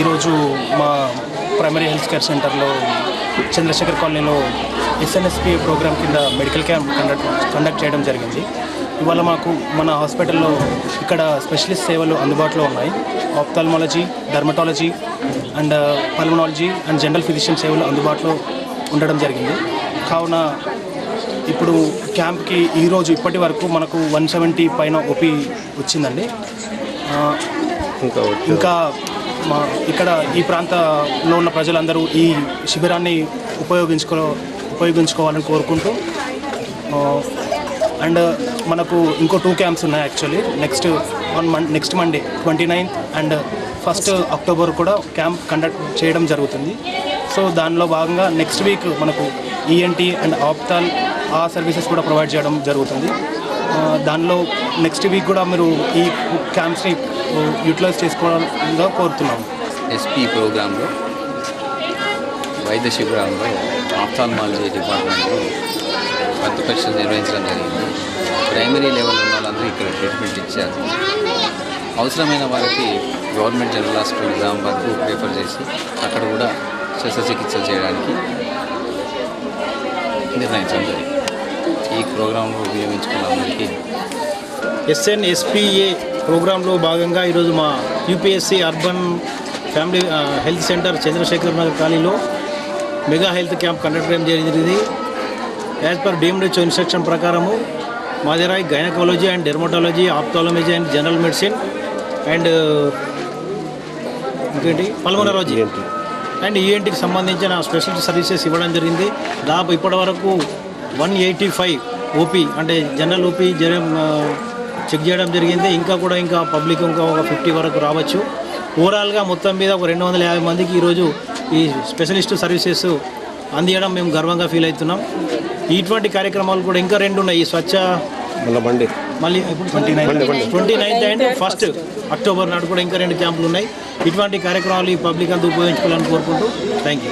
ఈరోజు మా primary health care సెంటర్లో చంద్రశేఖర్ కాలనీలో ఎస్ఎన్ఎస్పి ప్రోగ్రామ్ కింద మెడికల్ క్యాంప్ కండక్ట్ కండక్ట్ చేయడం జరిగింది. ఇవాళ మాకు మన హాస్పిటల్లో ఇక్కడ స్పెషలిస్ట్ సేవలు అందుబాటులో ఉన్నాయి. Ophthalmology dermatology and pulmonology and general physician సేవలు అందుబాటులో ఉండడం జరిగింది. కావున ఇప్పుడు క్యాంప్కి ఈరోజు ఇప్పటి వరకు మనకు వన్ సెవెంటీ పైన ఓపీ వచ్చిందండి. ఇంకా మా ఇక్కడ ఈ ప్రాంతంలో ఉన్న ప్రజలందరూ ఈ శిబిరాన్ని ఉపయోగించుకో ఉపయోగించుకోవాలని కోరుకుంటూ అండ్ మనకు ఇంకో టూ క్యాంప్స్ ఉన్నాయి actually next on Mon next Monday twenty ninth and first October కూడా క్యాంప్ కండక్ట్ చేయడం జరుగుతుంది. సో దానిలో భాగంగా నెక్స్ట్ వీక్ మనకు ENT and ophthal uh services కూడా ప్రొవైడ్ చేయడం జరుగుతుంది. దానిలో నెక్స్ట్ వీక్ కూడా మీరు ఈ క్యాంప్స్ని యూటిలైజ్ చేసుకోవాలని కోరుతున్నాము. ఎస్పీ ప్రోగ్రాంలో వైద్య శిబిరాల్లో ఆఫ్థాల్మాలజీ డిపార్ట్మెంట్లో రక్త పరీక్షలు నిర్వహించడం జరిగింది. ప్రైమరీ లెవెల్ ఉన్న వాళ్ళందరూ ఇక్కడ ట్రీట్మెంట్ ఇచ్చారు. అవసరమైన వారికి గవర్నమెంట్ జనరల్ హాస్పిటల్ నిజామాబాద్కు ప్రిఫర్ చేసి అక్కడ కూడా శస్త్రచికిత్స చేయడానికి నిర్ణయించడం జరిగింది. ఈ ప్రోగ్రాంలో ఉపయోగించుకున్న అందరికీ ఎస్ఎన్ఎస్పిఏ ప్రోగ్రాంలో భాగంగా ఈరోజు మా UPSC urban family health center Chandrashekhar Nagar కాలనీలో మెగా హెల్త్ క్యాంప్ కండక్ట్ చేయడం జరిగింది. యాజ్ పర్ డీమ్డ్ ఇన్స్ట్రక్షన్ ప్రకారము మాదిరాయ్ gynaecology and dermatology ophthalmology and general medicine and ఇంకేంటి? పల్మనాలజీ ఏంటి? అండ్ ఈఎన్టీకి సంబంధించిన స్పెషల్ సర్వీసెస్ ఇవ్వడం జరిగింది. దాదాపు ఇప్పటి వరకు వన్ ఎయిటీ ఫైవ్ ఓపీ అంటే జనరల్ ఓపీ జన చెక్ చేయడం జరిగింది. ఇంకా కూడా ఇంకా పబ్లిక్ ఇంకా ఒక ఫిఫ్టీ వరకు రావచ్చు. ఓవరాల్గా మొత్తం మీద ఒక రెండు వందల యాభై మందికి ఈరోజు ఈ స్పెషలిస్ట్ సర్వీసెస్ అందియడం మేము గర్వంగా ఫీల్ అవుతున్నాం. ఇటువంటి కార్యక్రమాలు కూడా ఇంకా రెండు ఉన్నాయి. ఈ స్వచ్ఛ మళ్ళీ బండి. మళ్ళీ twenty ninth and first October నాడు కూడా ఇంకా రెండు క్యాంపులు ఉన్నాయి. ఇటువంటి కార్యక్రమాలు ఈ పబ్లిక్ అంతా ఉపయోగించుకోవాలని కోరుకుంటూ థ్యాంక్ యూ